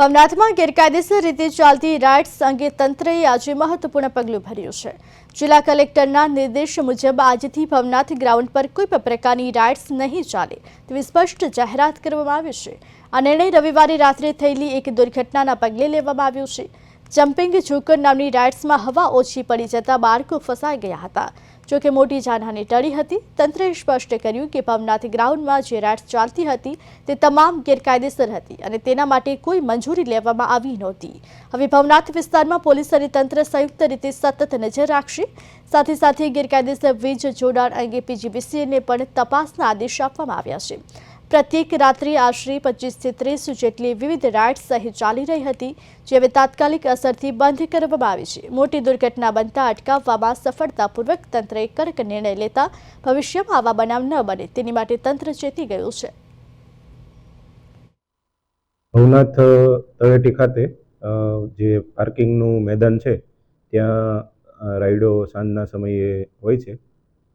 ભવનાથમાં ગેરકાયદેસર રીતે ચાલતી રાઇડ્સ અંગે તંત્રએ આજે મહત્વપૂર્ણ પગલું ભર્યું છે. જિલ્લા કલેક્ટરના નિર્દેશ મુજબ આજથી ભવનાથ ગ્રાઉન્ડ પર કોઈ પણ પ્રકારની રાઇડ્સ નહીં ચાલે તેવી સ્પષ્ટ જાહેરાત કરવામાં આવી છે. આ નિર્ણય રવિવારે રાત્રે થયેલી એક દુર્ઘટનાના પગલે લેવામાં આવ્યો છે. જમ્પિંગ ઝુકર નામની રાઇડ્સમાં હવા ઓછી પડી જતા બાળકો ફસાઈ ગયા હતા. જોકે મોટી જાનહાની ટળી હતી, તંત્રએ સ્પષ્ટ કર્યું કે ભવનાથ ગ્રાઉન્ડમાં જે રાઇડ્સ ચાલતી હતી તે તમામ ગેરકાયદેસર હતી અને તેના માટે કોઈ મંજૂરી લેવામાં આવી નહોતી. હવે ભવનાથ વિસ્તારમાં પોલીસ અને તંત્ર સંયુક્ત રીતે સતત નજર રાખશે. સાથે સાથે ગેરકાયદેસર વીજ જોડાણ અંગે પીજીવીસીએને પણ તપાસના આદેશ આપવામાં આવ્યા છે. પ્રત્યેક રાત્રે આશરે પચીસથી ત્રીસ જેટલી વિવિધ રાઇડ્સ સહિત ચાલી રહી હતી જે હવે તાત્કાલિક અસરથી બંધ કરવામાં આવી છે. મોટી દુર્ઘટના બનતા અટકાવવામાં સફળતાપૂર્વક તંત્રએ કડક નિર્ણય લેતા ભવિષ્યમાં આવા બનાવ ન બને, તેની માટે તંત્ર ચેતી ગયું છે. ભવનાથ તળેટી ખાતે જે પાર્કિંગનું મેદાન છે, ત્યાં રાઈડો સાંજના સમયે હોય છે.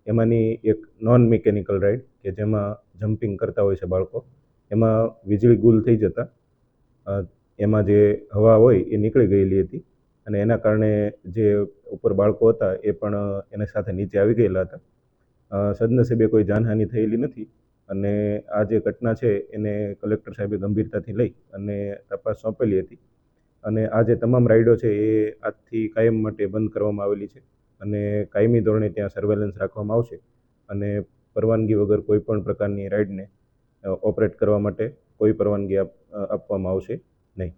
એમાંની એક નોન મિકેનિકલ રાઈડ કે જેમાં જમ્પિંગ કરતા હોય છે બાળકો, એમાં વીજળી ગુલ થઈ જતાં એમાં જે હવા હોય એ નીકળી ગયેલી હતી અને એના કારણે જે ઉપર બાળકો હતા એ પણ એના સાથે નીચે આવી ગયેલા હતા. સદનસીબે કોઈ જાનહાનિ થયેલી નથી અને આ જે ઘટના છે એને કલેક્ટર સાહેબે ગંભીરતાથી લઈ અને તપાસ સોંપેલી હતી. અને આ જે તમામ રાઈડો છે એ આજથી કાયમ માટે બંધ કરવામાં આવેલી છે. અને કાયમી ધોરણે ત્યાં સર્વેલન્સ રાખવામાં આવશે અને પરવાનગી વગર કોઈ પણ પ્રકારની રાઈડને ઓપરેટ કરવા માટે કોઈ પરવાનગી આપ- આપવામાં આવશે નહીં.